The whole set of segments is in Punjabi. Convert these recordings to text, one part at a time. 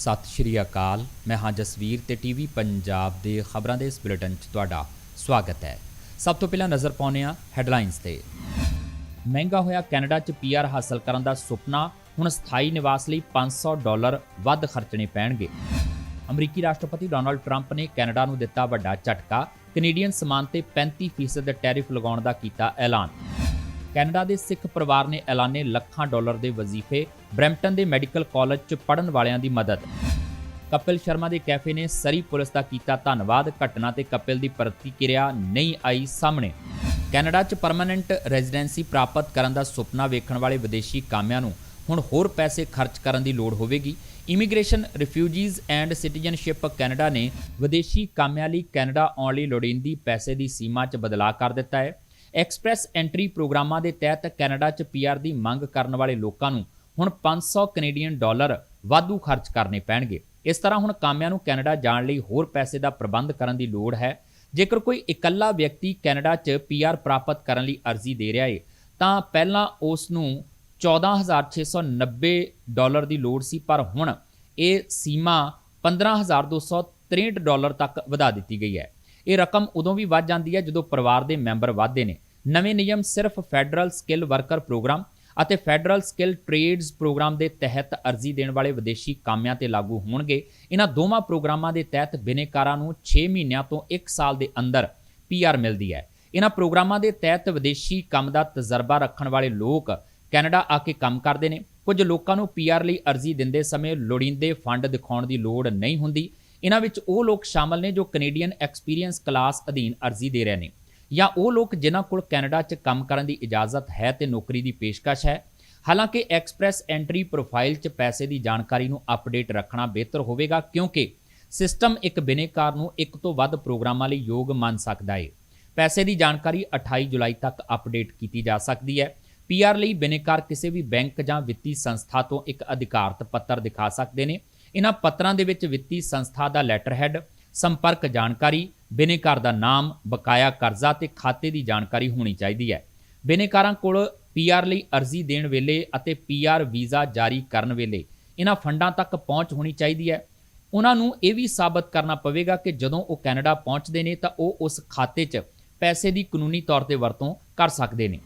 ਸਤਿ ਸ਼੍ਰੀ ਅਕਾਲ। ਮੈਂ ਹਾਂ ਜਸਵੀਰ ਤੇ ਟੀਵੀ ਪੰਜਾਬ ਦੇ ਖਬਰਾਂ ਦੇ ਇਸ ਬੁਲੇਟਿਨ 'ਚ ਤੁਹਾਡਾ ਸਵਾਗਤ ਹੈ। ਸਭ ਤੋਂ ਪਹਿਲਾਂ ਨਜ਼ਰ ਪਾਉਂਦੇ ਹਾਂ ਹੈਡਲਾਈਨਸ ਤੇ। ਮਹਿੰਗਾ ਹੋਇਆ ਕੈਨੇਡਾ 'ਚ ਪੀਆਰ ਹਾਸਲ ਕਰਨ ਦਾ ਸੁਪਨਾ, ਹੁਣ ਸਥਾਈ ਨਿਵਾਸ ਲਈ 500 ਡਾਲਰ ਵੱਧ ਖਰਚਣੇ ਪੈਣਗੇ। ਅਮਰੀਕੀ ਰਾਸ਼ਟਰਪਤੀ ਡੋਨਾਲਡ ਟਰੰਪ ਨੇ ਕੈਨੇਡਾ ਨੂੰ ਦਿੱਤਾ ਵੱਡਾ ਝਟਕਾ, ਕੈਨੇਡੀਅਨ ਸਮਾਨ ਤੇ 35% ਟੈਰਿਫ ਲਗਾਉਣ ਦਾ ਕੀਤਾ ਐਲਾਨ। ਕੈਨੇਡਾ ਦੇ ਸਿੱਖ ਪਰਿਵਾਰ ਨੇ ਐਲਾਨੇ ਲੱਖਾਂ ਡਾਲਰ ਦੇ ਵਜ਼ੀਫੇ, ਬਰੈਂਪਟਨ ਦੇ ਮੈਡੀਕਲ ਕਾਲਜ 'ਚ ਪੜਨ ਵਾਲਿਆਂ ਦੀ ਮਦਦ। ਕਪਿਲ ਸ਼ਰਮਾ ਦੇ ਕੈਫੇ ਨੇ ਸਰੀ ਪੁਲਿਸ ਦਾ ਕੀਤਾ ਧੰਨਵਾਦ, ਘਟਨਾ ਤੇ ਕਪਿਲ ਦੀ ਪ੍ਰਤੀਕਿਰਿਆ ਨਹੀਂ ਆਈ ਸਾਹਮਣੇ। ਕੈਨੇਡਾ 'ਚ ਪਰਮਨੈਂਟ ਰੈਜ਼ੀਡੈਂਸੀ ਪ੍ਰਾਪਤ ਕਰਨ ਦਾ ਸੁਪਨਾ ਵੇਖਣ ਵਾਲੇ ਵਿਦੇਸ਼ੀ ਕਾਮਿਆਂ ਨੂੰ ਹੁਣ ਹੋਰ ਪੈਸੇ ਖਰਚ ਕਰਨ ਦੀ ਲੋੜ ਹੋਵੇਗੀ। Immigration, refugees and citizenship Canada ਨੇ ਵਿਦੇਸ਼ੀ ਕਾਮਿਆਂ ਲਈ ਕੈਨੇਡਾ ਆਉਣ ਲਈ ਲੋੜੀਂਦੀ ਪੈਸੇ ਦੀ ਸੀਮਾ 'ਚ ਬਦਲਾਅ ਕਰ ਦਿੱਤਾ ਹੈ। ਐਕਸਪ੍ਰੈਸ ਐਂਟਰੀ ਪ੍ਰੋਗਰਾਮਾਂ ਦੇ ਤਹਿਤ ਕੈਨੇਡਾ 'ਚ ਪੀਆਰ ਦੀ ਮੰਗ ਕਰਨ ਵਾਲੇ ਲੋਕਾਂ ਨੂੰ ਹੁਣ 500 ਕੈਨੇਡੀਅਨ ਡਾਲਰ ਵਾਧੂ ਖਰਚ ਕਰਨੇ ਪੈਣਗੇ। ਇਸ ਤਰ੍ਹਾਂ ਹੁਣ ਕਾਮਿਆਂ ਨੂੰ ਕੈਨੇਡਾ ਜਾਣ ਲਈ ਹੋਰ ਪੈਸੇ ਦਾ ਪ੍ਰਬੰਧ ਕਰਨ ਦੀ ਲੋੜ ਹੈ। ਜੇਕਰ ਕੋਈ ਇਕੱਲਾ ਵਿਅਕਤੀ ਕੈਨੇਡਾ 'ਚ ਪੀਆਰ ਪ੍ਰਾਪਤ ਕਰਨ ਲਈ ਅਰਜ਼ੀ ਦੇ ਰਿਹਾ ਏ, ਤਾਂ ਪਹਿਲਾਂ ਉਸ ਨੂੰ 14690 ਡਾਲਰ ਦੀ ਲੋੜ ਸੀ, ਪਰ ਹੁਣ ਇਹ ਸੀਮਾ 15263 ਡਾਲਰ ਤੱਕ ਵਧਾ ਦਿੱਤੀ ਗਈ ਹੈ। ਇਹ ਰਕਮ ਉਦੋਂ ਵੀ ਵੱਧ ਜਾਂਦੀ ਹੈ ਜਦੋਂ ਪਰਿਵਾਰ ਦੇ ਮੈਂਬਰ ਵਧਦੇ ਨੇ। ਨਵੇਂ ਨਿਯਮ ਸਿਰਫ ਫੈਡਰਲ ਸਕਿੱਲ ਵਰਕਰ ਪ੍ਰੋਗਰਾਮ ਅਤੇ ਫੈਡਰਲ ਸਕਿੱਲ ਟ੍ਰੇਡਸ ਪ੍ਰੋਗਰਾਮ ਦੇ ਤਹਿਤ ਅਰਜ਼ੀ ਦੇਣ ਵਾਲੇ ਵਿਦੇਸ਼ੀ ਕਾਮਿਆਂ ਤੇ ਲਾਗੂ ਹੋਣਗੇ। ਇਹਨਾਂ ਦੋਵਾਂ ਪ੍ਰੋਗਰਾਮਾਂ ਦੇ ਤਹਿਤ ਬਿਨੇਕਾਰਾਂ ਨੂੰ 6 ਮਹੀਨਿਆਂ ਤੋਂ 1 ਸਾਲ ਦੇ ਅੰਦਰ ਪੀਆਰ ਮਿਲਦੀ ਹੈ। ਇਹਨਾਂ ਪ੍ਰੋਗਰਾਮਾਂ ਦੇ ਤਹਿਤ ਵਿਦੇਸ਼ੀ ਕੰਮ ਦਾ ਤਜਰਬਾ ਰੱਖਣ ਵਾਲੇ ਲੋਕ ਕੈਨੇਡਾ ਆ ਕੇ ਕੰਮ ਕਰਦੇ ਨੇ। ਕੁਝ ਲੋਕਾਂ ਨੂੰ ਪੀਆਰ ਲਈ ਅਰਜ਼ੀ ਦਿੰਦੇ ਸਮੇਂ ਲੋੜੀਂਦੇ ਫੰਡ ਦਿਖਾਉਣ ਦੀ ਲੋੜ ਨਹੀਂ ਹੁੰਦੀ। ਇਹਨਾਂ ਵਿੱਚ ਉਹ ਲੋਕ ਸ਼ਾਮਲ ਨੇ ਜੋ ਕੈਨੇਡੀਅਨ ਐਕਸਪੀਰੀਅੰਸ ਕਲਾਸ ਅਧੀਨ ਅਰਜ਼ੀ ਦੇ ਰਹੇ ਨੇ ਜਾਂ ਉਹ ਲੋਕ ਜਿਨ੍ਹਾਂ ਕੋਲ ਕੈਨੇਡਾ 'ਚ ਕੰਮ ਕਰਨ ਦੀ ਇਜਾਜ਼ਤ ਹੈ ਤੇ ਨੌਕਰੀ ਦੀ ਪੇਸ਼ਕਸ਼ ਹੈ। ਹਾਲਾਂਕਿ ਐਕਸਪ੍ਰੈਸ ਐਂਟਰੀ ਪ੍ਰੋਫਾਈਲ 'ਚ ਪੈਸੇ ਦੀ ਜਾਣਕਾਰੀ ਨੂੰ ਅਪਡੇਟ ਰੱਖਣਾ ਬਿਹਤਰ ਹੋਵੇਗਾ ਕਿਉਂਕਿ ਸਿਸਟਮ ਇੱਕ ਬਿਨੇਕਾਰ ਨੂੰ ਇੱਕ ਤੋਂ ਵੱਧ ਪ੍ਰੋਗਰਾਮਾਂ ਲਈ ਯੋਗ ਮੰਨ ਸਕਦਾ ਹੈ ਪੈਸੇ ਦੀ ਜਾਣਕਾਰੀ 28 ਜੁਲਾਈ ਤੱਕ ਅਪਡੇਟ ਕੀਤੀ ਜਾ ਸਕਦੀ ਹੈ। ਪੀਆਰ ਲਈ ਬਿਨੇਕਾਰ ਕਿਸੇ ਵੀ ਬੈਂਕ ਜਾਂ ਵਿੱਤੀ ਸੰਸਥਾ ਤੋਂ ਇੱਕ ਅਧਿਕਾਰਤ ਪੱਤਰ ਦਿਖਾ ਸਕਦੇ ਨੇ। ਇਹਨਾਂ ਪੱਤਰਾਂ ਦੇ ਵਿੱਚ ਵਿੱਤੀ ਸੰਸਥਾ ਦਾ ਲੈਟਰ ਲੈਟਰਹੈਡ ਸੰਪਰਕ ਜਾਣਕਾਰੀ ਬਿਨੇਕਾਰ ਦਾ ਨਾਮ, ਬਕਾਇਆ ਕਰਜ਼ਾ ਤੇ ਖਾਤੇ ਦੀ ਜਾਣਕਾਰੀ ਹੋਣੀ ਚਾਹੀਦੀ ਹੈ। ਬਿਨੇਕਾਰਾਂ ਕੋਲ ਪੀਆਰ ਲਈ ਅਰਜ਼ੀ ਦੇਣ ਵੇਲੇ ਅਤੇ ਪੀਆਰ ਵੀਜ਼ਾ ਜਾਰੀ ਕਰਨ ਵੇਲੇ ਇਹਨਾਂ ਫੰਡਾਂ ਤੱਕ ਪਹੁੰਚ ਹੋਣੀ ਚਾਹੀਦੀ ਹੈ। ਉਹਨਾਂ ਨੂੰ ਇਹ ਵੀ ਸਾਬਤ ਕਰਨਾ ਪਵੇਗਾ ਕਿ ਜਦੋਂ ਉਹ ਕੈਨੇਡਾ ਪਹੁੰਚਦੇ ਨੇ ਤਾਂ ਉਹ ਉਸ ਖਾਤੇ 'ਚ ਪੈਸੇ ਦੀ ਕਾਨੂੰਨੀ ਤੌਰ ਤੇ ਵਰਤੋਂ ਕਰ ਸਕਦੇ ਨੇ।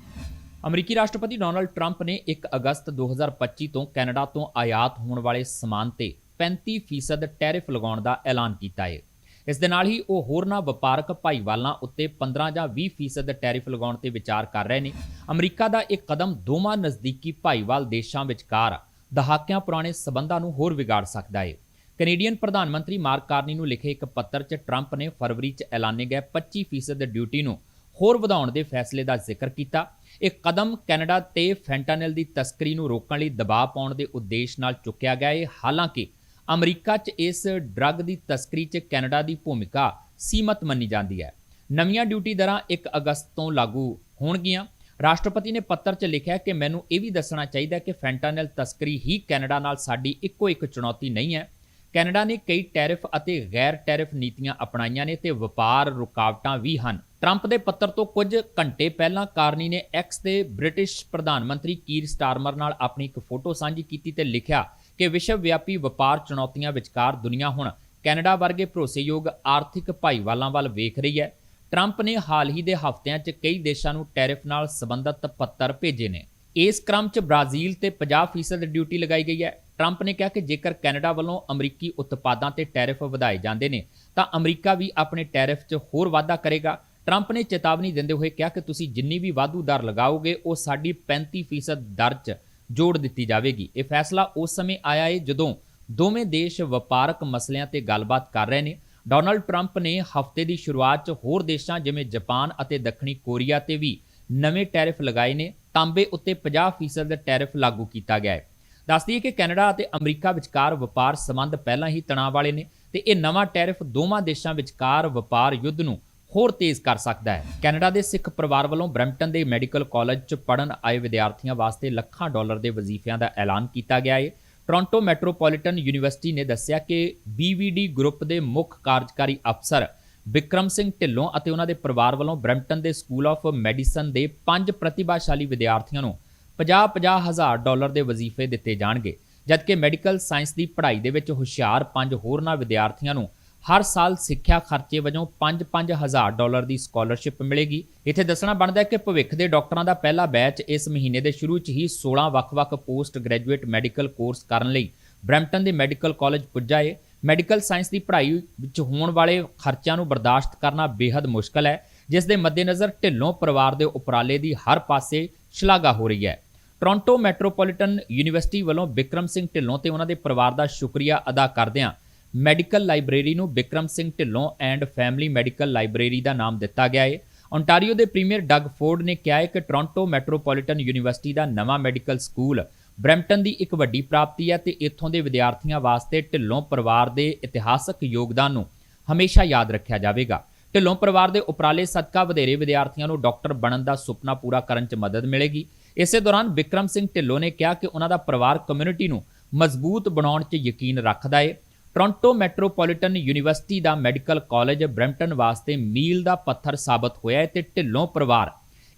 ਅਮਰੀਕੀ ਰਾਸ਼ਟਰਪਤੀ ਡੋਨਲਡ ਟਰੰਪ ਨੇ 1 ਅਗਸਤ 2025 ਤੋਂ ਕੈਨੇਡਾ ਤੋਂ ਆਯਾਤ ਹੋਣ ਵਾਲੇ ਸਮਾਨ ਤੇ 35% ਟੈਰਿਫ ਲਗਾਉਣ ਦਾ ਐਲਾਨ ਕੀਤਾ ਹੈ ਇਸ ਦੇ ਨਾਲ ਹੀ ਉਹ ਹੋਰਨਾਂ ਵਪਾਰਕ ਭਾਈਵਾਲਾਂ ਉੱਤੇ 15 ਜਾਂ 20% ਟੈਰਿਫ ਲਗਾਉਣ ਤੇ ਵਿਚਾਰ ਕਰ ਰਹੇ ਨੇ। ਅਮਰੀਕਾ ਦਾ ਇਹ ਕਦਮ ਦੋਵਾਂ ਨਜ਼ਦੀਕੀ ਭਾਈਵਾਲ ਦੇਸ਼ਾਂ ਵਿਚਕਾਰ ਦਹਾਕਿਆਂ ਪੁਰਾਣੇ ਸਬੰਧਾਂ ਨੂੰ ਹੋਰ ਵਿਗਾੜ ਸਕਦਾ ਹੈ ਕੈਨੇਡੀਅਨ ਪ੍ਰਧਾਨ ਮੰਤਰੀ ਮਾਰਕ ਕਾਰਨੀ ਨੂੰ ਲਿਖੇ ਇੱਕ ਪੱਤਰ 'ਚ ਟਰੰਪ ਨੇ ਫਰਵਰੀ 'ਚ ਐਲਾਨੇ ਗਏ 25% ਡਿਊਟੀ ਨੂੰ ਹੋਰ ਵਧਾਉਣ ਦੇ ਫੈਸਲੇ ਦਾ ਜ਼ਿਕਰ ਕੀਤਾ। ਇਹ ਕਦਮ ਕੈਨੇਡਾ ਤੇ ਫੈਂਟਾਨਲ ਦੀ ਤਸਕਰੀ ਨੂੰ ਰੋਕਣ ਲਈ ਦਬਾਅ ਪਾਉਣ ਦੇ ਉਦੇਸ਼ ਨਾਲ ਚੁੱਕਿਆ ਗਿਆ ਹੈ ਹਾਲਾਂਕਿ ਅਮਰੀਕਾ 'ਚ ਇਸ ਡਰੱਗ ਦੀ ਤਸਕਰੀ 'ਚ ਕੈਨੇਡਾ ਦੀ ਭੂਮਿਕਾ ਸੀਮਤ ਮੰਨੀ ਜਾਂਦੀ ਹੈ। ਨਵੀਆਂ ਡਿਊਟੀ ਦਰਾਂ 1 ਅਗਸਤ ਤੋਂ ਲਾਗੂ ਹੋਣਗੀਆਂ। ਰਾਸ਼ਟਰਪਤੀ ਨੇ ਪੱਤਰ 'ਚ ਲਿਖਿਆ ਕਿ ਮੈਨੂੰ ਇਹ ਵੀ ਦੱਸਣਾ ਚਾਹੀਦਾ ਕਿ ਫੈਂਟਾਨਲ ਤਸਕਰੀ ਹੀ ਕੈਨੇਡਾ ਨਾਲ ਸਾਡੀ ਇੱਕੋ ਇੱਕ ਚੁਣੌਤੀ ਨਹੀਂ ਹੈ। ਕੈਨੇਡਾ ਨੇ ਕਈ ਟੈਰਿਫ ਅਤੇ ਗੈਰ ਟੈਰਿਫ ਨੀਤੀਆਂ ਅਪਣਾਈਆਂ ਨੇ ਤੇ ਵਪਾਰ ਰੁਕਾਵਟਾਂ ਵੀ ਹਨ। ਟਰੰਪ ਦੇ ਪੱਤਰ ਤੋਂ ਕੁਝ ਘੰਟੇ ਪਹਿਲਾਂ ਕਾਰਨੀ ਨੇ ਐਕਸ ਤੇ ਬ੍ਰਿਟਿਸ਼ ਪ੍ਰਧਾਨ ਮੰਤਰੀ ਕੀਰ ਸਟਾਰਮਰ ਨਾਲ ਆਪਣੀ ਇੱਕ ਫੋਟੋ ਸਾਂਝੀ ਕੀਤੀ ਤੇ ਲਿਖਿਆ ਕਿ ਵਿਸ਼ਵ ਵਿਆਪੀ ਵਪਾਰ ਚੁਣੌਤੀਆਂ ਵਿਚਕਾਰ ਦੁਨੀਆ ਹੁਣ ਕੈਨੇਡਾ ਵਰਗੇ ਭਰੋਸੇਯੋਗ ਆਰਥਿਕ ਭਾਈਵਾਲਾਂ ਵੱਲ ਵੇਖ ਰਹੀ ਹੈ। ਟਰੰਪ ਨੇ ਹਾਲ ਹੀ ਦੇ ਹਫ਼ਤਿਆਂ 'ਚ ਕਈ ਦੇਸ਼ਾਂ ਨੂੰ ਟੈਰਿਫ ਨਾਲ ਸੰਬੰਧਿਤ ਪੱਤਰ ਭੇਜੇ ਨੇ। ਇਸ ਕ੍ਰਮ 'ਚ ਬ੍ਰਾਜ਼ੀਲ ਤੇ 50% ਡਿਊਟੀ ਲਗਾਈ ਗਈ ਹੈ। ਟਰੰਪ ਨੇ ਕਿਹਾ ਕਿ ਜੇਕਰ ਕੈਨੇਡਾ ਵੱਲੋਂ ਅਮਰੀਕੀ ਉਤਪਾਦਾਂ ਤੇ ਟੈਰਿਫ ਵਧਾਏ ਜਾਂਦੇ ਨੇ, ਤਾਂ ਅਮਰੀਕਾ ਵੀ ਆਪਣੇ ਟੈਰਿਫ 'ਚ ਹੋਰ ਵਾਧਾ ਕਰੇਗਾ। ਟਰੰਪ ਨੇ ਚੇਤਾਵਨੀ ਦਿੰਦੇ ਹੋਏ ਕਿਹਾ ਕਿ ਤੁਸੀਂ ਜਿੰਨੀ ਵੀ ਵਾਧੂ ਦਰ ਲਗਾਓਗੇ, ਉਹ ਸਾਡੀ 35% ਦਰ 'ਚ ਜੋੜ ਦਿੱਤੀ ਜਾਵੇਗੀ। ਇਹ ਫੈਸਲਾ ਉਸ ਸਮੇਂ ਆਇਆ ਹੈ ਜਦੋਂ ਦੋਵੇਂ ਦੇਸ਼ ਵਪਾਰਕ ਮਸਲਿਆਂ ਤੇ ਗੱਲਬਾਤ ਕਰ ਰਹੇ ਨੇ। ਡੋਨਲਡ ਟਰੰਪ ਨੇ ਹਫ਼ਤੇ ਦੀ ਸ਼ੁਰੂਆਤ 'ਚ ਹੋਰ ਦੇਸ਼ਾਂ ਜਿਵੇਂ ਜਾਪਾਨ ਅਤੇ ਦੱਖਣੀ ਕੋਰੀਆ ਤੇ ਵੀ ਨਵੇਂ ਟੈਰਿਫ ਲਗਾਏ ਨੇ। ਤਾਂਬੇ ਉੱਤੇ 50% ਦਾ ਟੈਰਿਫ ਲਾਗੂ ਕੀਤਾ ਗਿਆ ਹੈ ਦੱਸਦੀ ਹੈ ਕਿ ਕੈਨੇਡਾ ਅਤੇ ਅਮਰੀਕਾ ਵਿਚਕਾਰ ਵਪਾਰ ਸੰਬੰਧ ਪਹਿਲਾਂ ਹੀ ਤਣਾਅ ਵਾਲੇ ਨੇ ਤੇ ਇਹ ਨਵਾਂ ਟੈਰਿਫ ਦੋਵਾਂ ਦੇਸ਼ਾਂ ਵਿਚਕਾਰ ਵਪਾਰ ਯੁੱਧ ਨੂੰ ਹੋਰ ਤੇਜ਼ ਕਰ ਸਕਦਾ ਹੈ। ਕੈਨੇਡਾ ਦੇ ਸਿੱਖ ਪਰਿਵਾਰ ਵੱਲੋਂ ਬਰੈਂਪਟਨ ਦੇ ਮੈਡੀਕਲ ਕਾਲਜ 'ਚ ਪੜਨ ਆਏ ਵਿਦਿਆਰਥੀਆਂ ਵਾਸਤੇ ਲੱਖਾਂ ਡਾਲਰ ਦੇ ਵਜ਼ੀਫਿਆਂ ਦਾ ਐਲਾਨ ਕੀਤਾ ਗਿਆ ਹੈ ਟੋਰਾਂਟੋ ਮੈਟਰੋਪੋਲੀਟਨ ਯੂਨੀਵਰਸਿਟੀ ਨੇ ਦੱਸਿਆ ਕਿ BVD ਗਰੁੱਪ ਦੇ ਮੁੱਖ ਕਾਰਜਕਾਰੀ ਅਫਸਰ ਵਿਕਰਮ ਸਿੰਘ ਢਿੱਲੋਂ ਅਤੇ ਉਹਨਾਂ ਦੇ ਪਰਿਵਾਰ ਵੱਲੋਂ ਬਰੈਂਪਟਨ ਦੇ ਸਕੂਲ ਆਫ ਮੈਡੀਸਨ ਦੇ ਪੰਜ ਪ੍ਰਤਿਭਾਸ਼ਾਲੀ ਵਿਦਿਆਰਥੀਆਂ ਨੂੰ 50-50 ਹਜ਼ਾਰ ਡਾਲਰ ਦੇ ਵਜ਼ੀਫੇ ਦਿੱਤੇ ਜਾਣਗੇ, ਜਦਕਿ ਮੈਡੀਕਲ ਸਾਇੰਸ ਦੀ ਪੜ੍ਹਾਈ ਦੇ ਵਿੱਚ ਹੁਸ਼ਿਆਰ ਪੰਜ ਹੋਰਨਾਂ ਵਿਦਿਆਰਥੀਆਂ ਨੂੰ ਹਰ ਸਾਲ ਸਿੱਖਿਆ ਖਰਚੇ ਵਜੋਂ 5-5000 ਡਾਲਰ ਦੀ ਸਕਾਲਰਸ਼ਿਪ ਮਿਲੇਗੀ। ਇੱਥੇ ਦੱਸਣਾ ਬਣਦਾ ਹੈ ਕਿ ਭਵਿੱਖ ਦੇ ਡਾਕਟਰਾਂ ਦਾ ਪਹਿਲਾ ਬੈਚ ਇਸ ਮਹੀਨੇ ਦੇ ਸ਼ੁਰੂ 'ਚ ਹੀ 16 ਵੱਖ-ਵੱਖ ਪੋਸਟ ਗ੍ਰੈਜੂਏਟ ਮੈਡੀਕਲ ਕੋਰਸ ਕਰਨ ਲਈ ਬਰੈਂਪਟਨ ਦੇ ਮੈਡੀਕਲ ਕਾਲਜ ਪੁੱਜਾ ਏ। ਮੈਡੀਕਲ ਸਾਇੰਸ ਦੀ ਪੜ੍ਹਾਈ ਵਿੱਚ ਹੋਣ ਵਾਲੇ ਖਰਚਿਆਂ ਨੂੰ ਬਰਦਾਸ਼ਤ ਕਰਨਾ ਬੇहद ਮੁਸ਼ਕਲ ਹੈ, ਜਿਸ ਦੇ ਮੱਦੇਨਜ਼ਰ ਢਿੱਲੋਂ ਪਰਿਵਾਰ ਦੇ ਉਪਰਾਲੇ ਦੀ ਹਰ ਪਾਸੇ ਸ਼ਲਾਘਾ ਹੋ ਰਹੀ ਹੈ। ਟੋਰਾਂਟੋ ਮੈਟਰੋਪੋਲੀਟਨ ਯੂਨੀਵਰਸਿਟੀ ਵੱਲੋਂ ਬਿਕਰਮ ਸਿੰਘ ਢਿੱਲੋਂ ਤੇ ਉਹਨਾਂ ਦੇ ਪਰਿਵਾਰ ਦਾ ਸ਼ੁਕਰੀਆ ਅਦਾ ਕਰਦਿਆਂ ਮੈਡੀਕਲ ਲਾਇਬ੍ਰੇਰੀ ਨੂੰ Bikram Singh Dhillon and family medical library ਦਾ ਨਾਮ ਦਿੱਤਾ ਗਿਆ ਹੈ ਓਨਟਾਰੀਓ ਦੇ ਪ੍ਰੀਮੀਅਰ ਡਗ ਫੋਰਡ ਨੇ ਕਿਹਾ ਹੈ ਕਿ ਟੋਰਾਂਟੋ ਮੈਟਰੋਪੋਲੀਟਨ ਯੂਨੀਵਰਸਿਟੀ ਦਾ ਨਵਾਂ ਮੈਡੀਕਲ ਸਕੂਲ ਬਰੈਂਪਟਨ ਦੀ ਇੱਕ ਵੱਡੀ ਪ੍ਰਾਪਤੀ ਹੈ ਤੇ ਇੱਥੋਂ ਦੇ ਵਿਦਿਆਰਥੀਆਂ ਵਾਸਤੇ ਢਿੱਲੋਂ ਪਰਿਵਾਰ ਦੇ ਇਤਿਹਾਸਕ ਯੋਗਦਾਨ ਨੂੰ ਹਮੇਸ਼ਾ ਯਾਦ ਰੱਖਿਆ ਜਾਵੇਗਾ। ਢਿੱਲੋਂ ਪਰਿਵਾਰ ਦੇ ਉਪਰਾਲੇ ਸਦਕਾ ਵਧੇਰੇ ਵਿਦਿਆਰਥੀਆਂ ਨੂੰ ਡਾਕਟਰ ਬਣਨ ਦਾ ਸੁਪਨਾ ਪੂਰਾ ਕਰਨ 'ਚ ਮਦਦ ਮਿਲੇਗੀ। ਇਸੇ ਦੌਰਾਨ ਵਿਕਰਮ ਸਿੰਘ ਢਿੱਲੋਂ ਨੇ ਕਿਹਾ ਕਿ ਉਹਨਾਂ ਦਾ ਪਰਿਵਾਰ ਕਮਿਊਨਿਟੀ ਨੂੰ ਮਜ਼ਬੂਤ ਬਣਾਉਣ 'ਚ ਯਕੀਨ ਰੱਖਦਾ ਹੈ ਟੋਰਾਂਟੋ ਮੈਟਰੋਪੋਲੀਟਨ ਯੂਨੀਵਰਸਿਟੀ ਦਾ ਮੈਡੀਕਲ ਕਾਲਜ ਬਰੈਂਪਟਨ ਵਾਸਤੇ ਮੀਲ ਦਾ ਪੱਥਰ ਸਾਬਤ ਹੋਇਆ ਹੈ ਤੇ ਢਿੱਲੋਂ ਪਰਿਵਾਰ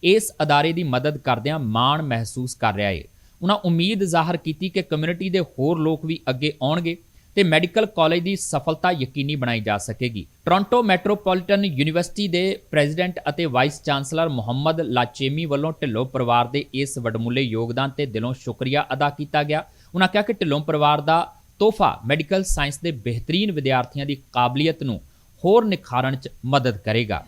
ਇਸ ਅਦਾਰੇ ਦੀ ਮਦਦ ਕਰਦਿਆਂ ਮਾਣ ਮਹਿਸੂਸ ਕਰ ਰਿਹਾ ਹੈ। ਉਹਨਾਂ ਉਮੀਦ ਜ਼ਾਹਰ ਕੀਤੀ ਕਿ ਕਮਿਊਨਿਟੀ ਦੇ ਹੋਰ ਲੋਕ ਵੀ ਅੱਗੇ ਆਉਣਗੇ ਤੇ ਮੈਡੀਕਲ ਕਾਲਜ ਦੀ ਸਫਲਤਾ ਯਕੀਨੀ ਬਣਾਈ ਜਾ ਸਕੇਗੀ। ਟੋਰਾਂਟੋ ਮੈਟਰੋਪੋਲੀਟਨ ਯੂਨੀਵਰਸਿਟੀ ਦੇ ਪ੍ਰੈਜ਼ੀਡੈਂਟ ਅਤੇ ਵਾਈਸ ਚਾਂਸਲਰ ਮੁਹੰਮਦ ਲਾਚੇਮੀ ਵੱਲੋਂ ਢਿੱਲੋਂ ਪਰਿਵਾਰ ਦੇ ਇਸ ਵੱਡਮੁੱਲੇ ਯੋਗਦਾਨ ਤੇ ਦਿਲੋਂ ਸ਼ੁਕਰੀਆ ਅਦਾ ਕੀਤਾ ਗਿਆ। ਉਹਨਾਂ ਕਿਹਾ ਕਿ ਢਿੱਲੋਂ ਪਰਿਵਾਰ ਦਾ ਤੋਹਫਾ ਮੈਡੀਕਲ ਸਾਇੰਸ ਦੇ ਬਿਹਤਰੀਨ ਵਿਦਿਆਰਥੀਆਂ ਦੀ ਕਾਬਲੀਅਤ ਨੂੰ ਹੋਰ ਨਿਖਾਰਨ 'ਚ ਮਦਦ ਕਰੇਗਾ।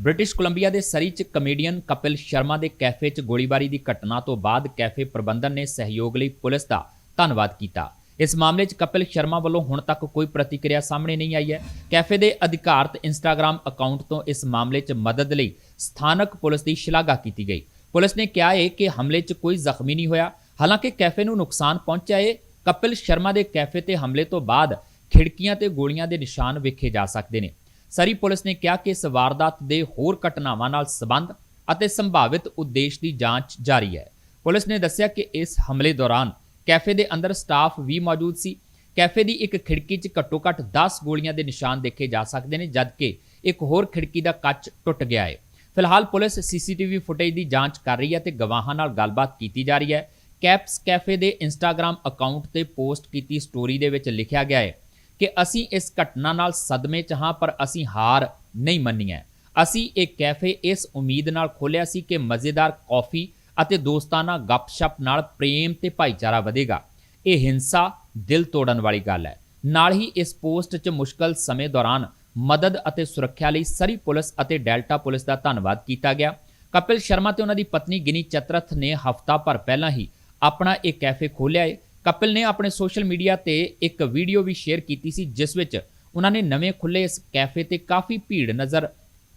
ਬ੍ਰਿਟਿਸ਼ ਕੋਲੰਬੀਆ ਦੇ ਸਰੀ 'ਚ ਕਮੇਡੀਅਨ ਕਪਿਲ ਸ਼ਰਮਾ ਦੇ ਕੈਫੇ 'ਚ ਗੋਲੀਬਾਰੀ ਦੀ ਘਟਨਾ ਤੋਂ ਬਾਅਦ ਕੈਫੇ ਪ੍ਰਬੰਧਨ ਨੇ ਸਹਿਯੋਗ ਲਈ ਪੁਲਿਸ ਦਾ ਧੰਨਵਾਦ ਕੀਤਾ। ਇਸ ਮਾਮਲੇ 'ਚ ਕਪਿਲ ਸ਼ਰਮਾ ਵੱਲੋਂ ਹੁਣ ਤੱਕ ਕੋਈ ਪ੍ਰਤੀਕਿਰਿਆ ਸਾਹਮਣੇ ਨਹੀਂ ਆਈ ਹੈ। ਕੈਫੇ ਦੇ ਅਧਿਕਾਰਤ ਇੰਸਟਾਗ੍ਰam ਅਕਾਊਂਟ ਤੋਂ ਇਸ ਮਾਮਲੇ 'ਚ ਮਦਦ ਲਈ ਸਥਾਨਕ ਪੁਲਿਸ ਦੀ ਸ਼ਲਾਘਾ ਕੀਤੀ ਗਈ। ਪੁਲਿਸ ਨੇ ਕਿਹਾ ਹੈ ਕਿ ਹਮਲੇ 'ਚ ਕੋਈ ਜ਼ਖਮੀ ਨਹੀਂ ਹੋਇਆ। ਹਾਲਾਂਕਿ ਕੈਫੇ ਨੂੰ ਨੁਕਸਾਨ ਪਹੁੰਚਿਆ ਹੈ ਕਪਿਲ ਸ਼ਰਮਾ ਦੇ ਕੈਫੇ ਤੇ ਹਮਲੇ ਤੋਂ ਬਾਅਦ ਖਿੜਕੀਆਂ ਤੇ ਗੋਲੀਆਂ ਦੇ ਨਿਸ਼ਾਨ ਵੇਖੇ ਜਾ ਸਕਦੇ ਨੇ। ਸਰੀ ਪੁਲਿਸ ਨੇ ਕਿਹਾ ਕਿ ਇਸ ਵਾਰਦਾਤ ਦੇ ਹੋਰ ਘਟਨਾਵਾਂ ਨਾਲ ਸੰਬੰਧ ਅਤੇ ਸੰਭਾਵਿਤ ਉਦੇਸ਼ ਦੀ ਜਾਂਚ ਜਾਰੀ ਹੈ। ਪੁਲਿਸ ਨੇ ਦੱਸਿਆ ਕਿ ਇਸ ਹਮਲੇ ਦੌਰਾਨ ਕੈਫੇ ਦੇ ਅੰਦਰ ਸਟਾਫ ਵੀ ਮੌਜੂਦ ਸੀ। ਕੈਫੇ ਦੀ ਇੱਕ ਖਿੜਕੀ 'ਚ ਘੱਟੋ-ਘੱਟ 10 ਗੋਲੀਆਂ ਦੇ ਨਿਸ਼ਾਨ ਦੇਖੇ ਜਾ ਸਕਦੇ ਨੇ, ਜਦਕਿ ਇੱਕ ਹੋਰ ਖਿੜਕੀ ਦਾ ਕੱਚ ਟੁੱਟ ਗਿਆ ਹੈ। ਫਿਲਹਾਲ ਪੁਲਿਸ ਸੀਸੀਟੀਵੀ ਫੁਟੇਜ ਦੀ ਜਾਂਚ ਕਰ ਰਹੀ ਹੈ ਤੇ ਗਵਾਹਾਂ ਨਾਲ ਗੱਲਬਾਤ ਕੀਤੀ ਜਾ ਰਹੀ ਹੈ। ਕੈਪਸ ਕੈਫੇ ਦੇ ਇੰਸਟਾਗ੍ਰam ਅਕਾਊਂਟ ਤੇ ਪੋਸਟ ਕੀਤੀ ਸਟੋਰੀ ਦੇ ਵਿੱਚ ਲਿਖਿਆ ਗਿਆ ਹੈ ਕਿ ਅਸੀਂ ਇਸ ਘਟਨਾ ਨਾਲ ਸਦਮੇ 'ਚ ਹਾਂ, ਪਰ ਅਸੀਂ ਹਾਰ ਨਹੀਂ ਮੰਨੀ ਹੈ ਅਸੀਂ ਇਹ ਕੈਫੇ ਇਸ ਉਮੀਦ ਨਾਲ ਖੋਲ੍ਹਿਆ ਸੀ ਕਿ ਮਜ਼ੇਦਾਰ ਕੌਫੀ ਅਤੇ ਦੋਸਤਾਨਾ ਗੱਪਸ਼ਪ ਨਾਲ ਪ੍ਰੇਮ ਤੇ ਭਾਈਚਾਰਾ ਵਧੇਗਾ। ਇਹ ਹਿੰਸਾ ਦਿਲ ਤੋੜਨ ਵਾਲੀ ਗੱਲ ਹੈ। ਨਾਲ ਹੀ ਇਸ ਪੋਸਟ 'ਚ ਮੁਸ਼ਕਲ ਸਮੇਂ ਦੌਰਾਨ ਮਦਦ ਅਤੇ ਸੁਰੱਖਿਆ ਲਈ ਸਰੀ ਪੁਲਿਸ ਅਤੇ ਡੈਲਟਾ ਪੁਲਿਸ ਦਾ ਧੰਨਵਾਦ ਕੀਤਾ ਗਿਆ। ਕਪਿਲ ਸ਼ਰਮਾ ਤੇ ਉਹਨਾਂ ਦੀ ਪਤਨੀ ਗਿਨੀ ਚਤਰਥ ਨੇ ਹਫ਼ਤਾ ਭਰ ਪਹਿਲਾਂ ਹੀ ਆਪਣਾ ਇਹ ਕੈਫੇ ਖੋਲ੍ਹਿਆ ਹੈ ਕਪਿਲ ਨੇ ਆਪਣੇ ਸੋਸ਼ਲ ਮੀਡੀਆ ਤੇ ਇੱਕ ਵੀਡੀਓ ਵੀ ਸ਼ੇਅਰ ਕੀਤੀ ਸੀ, ਜਿਸ ਵਿੱਚ ਉਹਨਾਂ ਨੇ ਨਵੇਂ ਖੁੱਲੇ ਇਸ ਕੈਫੇ ਤੇ ਕਾਫੀ ਭੀੜ ਨਜ਼ਰ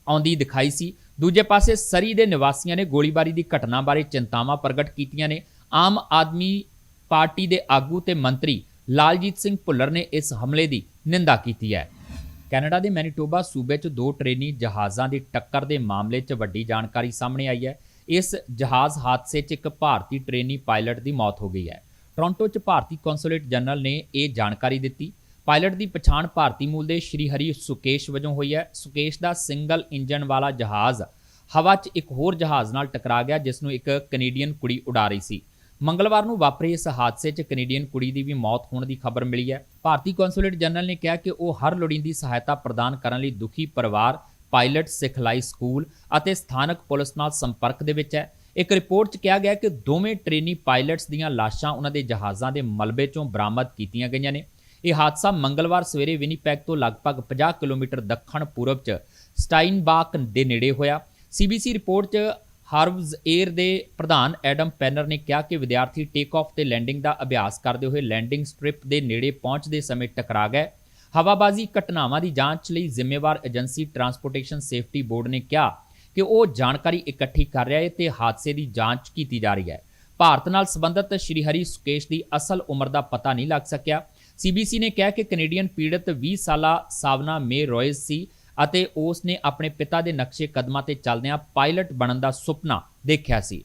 ਆਉਂਦੀ ਦਿਖਾਈ ਸੀ। ਦੂਜੇ ਪਾਸੇ ਸਰੀ ਦੇ ਨਿਵਾਸੀਆਂ ਨੇ ਗੋਲੀਬਾਰੀ ਦੀ ਘਟਨਾ ਬਾਰੇ ਚਿੰਤਾਵਾਂ ਪ੍ਰਗਟ ਕੀਤੀਆਂ ਨੇ। ਆਮ ਆਦਮੀ ਪਾਰਟੀ ਦੇ ਆਗੂ ਤੇ ਮੰਤਰੀ ਲਾਲਜੀਤ ਸਿੰਘ ਭੁੱਲਰ ਨੇ ਇਸ ਹਮਲੇ ਦੀ ਨਿੰਦਾ ਕੀਤੀ ਹੈ। ਕੈਨੇਡਾ ਦੇ ਮੈਨੀਟੋਬਾ ਸੂਬੇ 'ਚ ਦੋ ਟ੍ਰੇਨੀ ਜਹਾਜ਼ਾਂ ਦੀ ਟੱਕਰ ਦੇ ਮਾਮਲੇ 'ਚ ਵੱਡੀ ਜਾਣਕਾਰੀ ਸਾਹਮਣੇ ਆਈ ਹੈ। ਇਸ ਜਹਾਜ਼ ਹਾਦਸੇ 'ਚ ਇੱਕ ਭਾਰਤੀ ਟ੍ਰੇਨੀ ਪਾਇਲਟ ਦੀ ਮੌਤ ਹੋ ਗਈ ਹੈ। ਟੋਰਾਂਟੋ 'ਚ ਭਾਰਤੀ ਕੌਂਸੂਲੇਟ ਜਨਰਲ ਨੇ ਇਹ ਜਾਣਕਾਰੀ ਦਿੱਤੀ। ਪਾਇਲਟ ਦੀ ਪਛਾਣ ਭਾਰਤੀ ਮੂਲ ਦੇ ਸ਼੍ਰੀ ਹਰੀ ਸੁਕੇਸ਼ ਵਜੋਂ ਹੋਈ ਹੈ। ਸੁਕੇਸ਼ ਦਾ ਸਿੰਗਲ ਇੰਜਨ ਵਾਲਾ ਜਹਾਜ਼ ਹਵਾ 'ਚ ਇੱਕ ਹੋਰ ਜਹਾਜ਼ ਨਾਲ ਟਕਰਾ ਗਿਆ, ਜਿਸ ਨੂੰ ਇੱਕ ਕੈਨੇਡੀਅਨ ਕੁੜੀ ਉਡਾ ਰਹੀ ਸੀ। ਮੰਗਲਵਾਰ ਨੂੰ ਵਾਪਰੇ ਇਸ ਹਾਦਸੇ 'ਚ ਕੈਨੇਡੀਅਨ ਕੁੜੀ ਦੀ ਵੀ ਮੌਤ ਹੋਣ ਦੀ ਖਬਰ ਮਿਲੀ ਹੈ। ਭਾਰਤੀ ਕੌਂਸੂਲੇਟ ਜਨਰਲ ਨੇ ਕਿਹਾ ਕਿ ਉਹ ਹਰ ਲੋੜੀਂਦੀ ਸਹਾਇਤਾ ਪ੍ਰਦਾਨ ਕਰਨ ਲਈ ਦੁਖੀ ਪਰਿਵਾਰ ਪਾਇਲਟ ਸਿਖਲਾਈ ਸਕੂਲ ਅਤੇ ਸਥਾਨਕ ਪੁਲਿਸ ਨਾਲ ਸੰਪਰਕ ਦੇ ਵਿੱਚ ਹੈ। ਇੱਕ ਰਿਪੋਰਟ 'ਚ ਕਿਹਾ ਗਿਆ ਕਿ ਦੋਵੇਂ ਟ੍ਰੇਨੀ ਪਾਇਲਟਸ ਦੀਆਂ ਲਾਸ਼ਾਂ ਉਹਨਾਂ ਦੇ ਜਹਾਜ਼ਾਂ ਦੇ ਮਲਬੇ 'ਚੋਂ ਬਰਾਮਦ ਕੀਤੀਆਂ ਗਈਆਂ ਨੇ। ਇਹ ਹਾਦਸਾ ਮੰਗਲਵਾਰ ਸਵੇਰੇ ਵਿਨੀਪੈਗ ਤੋਂ ਲਗਭਗ 50 ਕਿਲੋਮੀਟਰ ਦੱਖਣ ਪੂਰਬ 'ਚ ਸਟਾਈਨਬਾਕ ਦੇ ਨੇੜੇ ਹੋਇਆ। ਸੀਬੀਸੀ ਰਿਪੋਰਟ 'ਚ ਹਾਰਵਜ਼ 에ਅਰ ਦੇ ਪ੍ਰਧਾਨ ਐਡਮ ਪੈਨਰ ਨੇ ਕਿਹਾ ਕਿ ਵਿਦਿਆਰਥੀ ਟੇਕ ਆਫ ਤੇ ਲੈਂਡਿੰਗ ਦਾ ਅਭਿਆਸ ਕਰਦੇ ਹੋਏ ਲੈਂਡਿੰਗ ਸਟ੍ਰਿਪ ਦੇ ਨੇੜੇ ਪਹੁੰਚਦੇ ਸਮੇਂ ਟਕਰਾ ਗਏ। ਹਵਾਬਾਜ਼ੀ ਘਟਨਾਵਾਂ ਦੀ ਜਾਂਚ ਲਈ ਜ਼ਿੰਮੇਵਾਰ ਏਜੰਸੀ ਟਰਾਂਸਪੋਰਟੇਸ਼ਨ ਸੇਫਟੀ ਬੋਰਡ ਨੇ ਕਿਹਾ ਕਿ ਉਹ ਜਾਣਕਾਰੀ ਇਕੱਠੀ ਕਰ ਰਿਹਾ ਹੈ ਤੇ ਹਾਦਸੇ ਦੀ ਜਾਂਚ ਕੀਤੀ ਜਾ ਰਹੀ ਹੈ। ਭਾਰਤ ਨਾਲ ਸੰਬੰਧਿਤ ਸ਼੍ਰੀ ਹਰੀ ਸੁਕੇਸ਼ ਦੀ ਅਸਲ ਉਮਰ ਦਾ ਪਤਾ ਨਹੀਂ ਲੱਗ ਸਕਿਆ। ਸੀਬੀਸੀ ਨੇ ਕਿਹਾ ਕਿ ਕੈਨੇਡੀਅਨ ਪੀੜਤ 20 ਸਾਲਾ ਸਾਵਨਾ ਮੇ ਰੋਇਸ ਸੀ ਅਤੇ ਉਸ ਨੇ ਆਪਣੇ ਪਿਤਾ ਦੇ ਨਕਸ਼ੇ ਕਦਮਾਂ ਤੇ ਚੱਲਦਿਆਂ ਪਾਇਲਟ ਬਣਨ ਦਾ ਸੁਪਨਾ ਦੇਖਿਆ ਸੀ।